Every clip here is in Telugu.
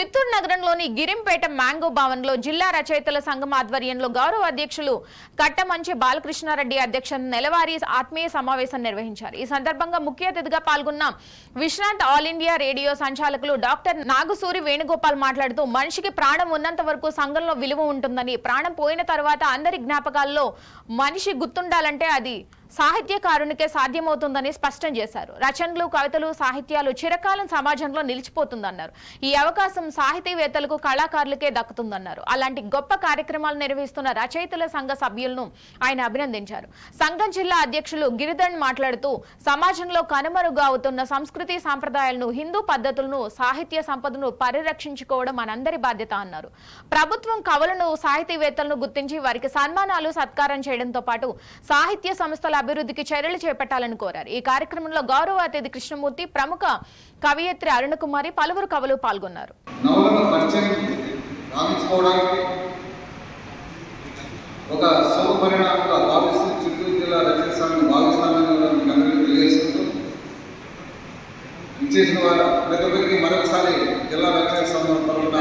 చిత్తూరు నగరంలోని గిరింపేట మ్యాంగో భవన్లో జిల్లా రచయితల సంఘం ఆధ్వర్యంలో గౌరవ అధ్యక్షులు కట్టమంచి బాలకృష్ణారెడ్డి అధ్యక్షత నెలవారీ ఆత్మీయ సమావేశం నిర్వహించారు. ఈ సందర్భంగా ముఖ్య అతిథిగా పాల్గొన్న విశ్రాంత్ ఆల్ ఇండియా రేడియో సంచాలకులు డాక్టర్ నాగసూరి వేణుగోపాల్ మాట్లాడుతూ మనిషికి ప్రాణం ఉన్నంత వరకు సంఘంలో విలువ ఉంటుందని ప్రాణం పోయిన తర్వాత అందరి జ్ఞాపకాల్లో మనిషి గుర్తుండాలంటే అది సాహిత్యకారునికే సాధ్యమవుతుందని స్పష్టం చేశారు. రచనలు కవితలు సాహిత్యాలు చిరకాలం సమాజంలో నిలిచిపోతుందన్నారు. ఈ అవకాశం సాహితీవేత్తలకు కళాకారులకే దక్కుతుందన్నారు. అలాంటి గొప్ప కార్యక్రమాలు నిర్వహిస్తున్న రచయితల సంఘ సభ్యులను ఆయన అభినందించారు. సంఘం జిల్లా అధ్యక్షులు గిరిధన్ మాట్లాడుతూ సమాజంలో కనుమరుగా అవుతున్న సంస్కృతి సాంప్రదాయాలను హిందూ పద్ధతులను సాహిత్య సంపదను పరిరక్షించుకోవడం మనందరి బాధ్యత అన్నారు. ప్రభుత్వం కవులను సాహితీవేత్తలను గుర్తించి వారికి సన్మానాలు సత్కారం చేయడంతో పాటు సాహిత్య సంస్థల అభివృద్ధికి చర్యలు చేపట్టాలని కోరారు. ఈ కార్యక్రమంలో గౌరవ అతిథి కృష్ణమూర్తి ప్రముఖ కవయిత్రి అరుణకుమారి పలువురు కవులు పాల్గొన్నారు. ఒక భావిస్తూ చిత్తూరు జిల్లా రచన సంఘం మీకు అందరికీ తెలియజేసుకుంటూ ఇచ్చేసిన వారు ప్రతి ఒక్కరికి మరొకసారి జిల్లా రచన సంఘం తరఫున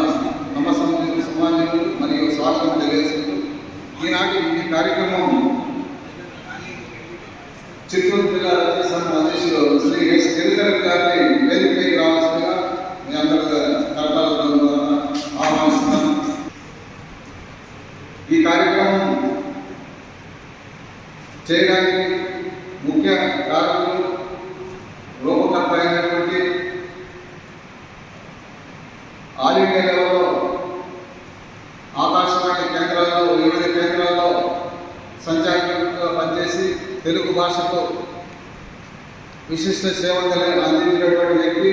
చిత్తూరు జిల్లా రచన అధ్యక్షులు శ్రీ ఎస్ గిరిధర్ గారిని వేదికపైకి రావాల్సిందిగా మీ అందరూ కరతాల ద్వారా ఆహ్వానిస్తున్నాను ఈ కార్యక్రమం చేయడానికి ముఖ్య కారకులు రూపకర్త అయినటువంటి ఆల్ ఇండియా లెవెల్లో ఆకాశవాణి కేంద్రాల్లో వివిధ కేంద్రాల్లో సంచాలకులుగా పనిచేసి తెలుగు భాషకు విశిష్ట సేవలు అందించినటువంటి వ్యక్తి